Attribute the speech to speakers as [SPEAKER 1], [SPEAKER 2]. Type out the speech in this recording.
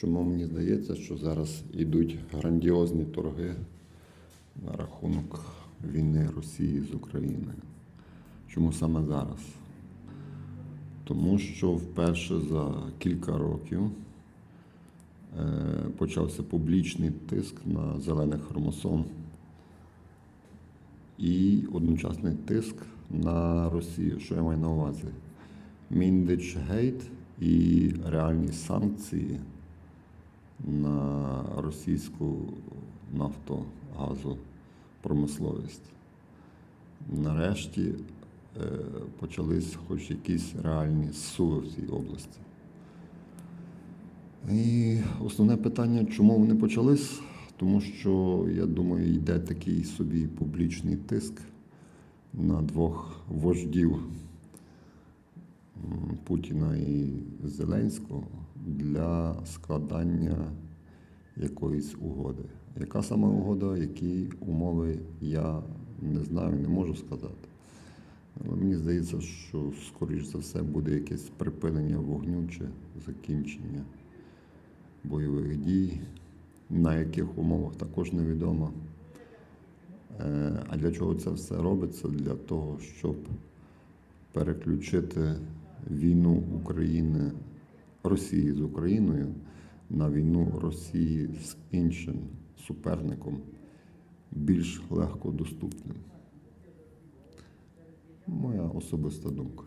[SPEAKER 1] Чому мені здається, що зараз йдуть грандіозні торги на рахунок війни Росії з Україною? Чому саме зараз? Тому що вперше за кілька років е, почався публічний тиск на зелених хромосом і одночасний тиск на Росію. Що я маю на увазі? Міндич гейт і реальні санкції на російську нафтогазопромисловість. Нарешті е, почались хоч якісь реальні суви в цій області. І основне питання, чому вони почались? Тому що, я думаю, йде такий собі публічний тиск на двох вождів Путіна і Зеленського для складання якоїсь угоди. Яка саме угода, які умови, я не знаю, не можу сказати. Але мені здається, що, скоріш за все, буде якесь припинення вогню чи закінчення бойових дій, на яких умовах також невідомо. Е, А для чого це все робиться? Для того, щоб переключити війну України, Росії з Україною на війну Росії з іншим суперником, більш легко доступним. Моя особиста думка.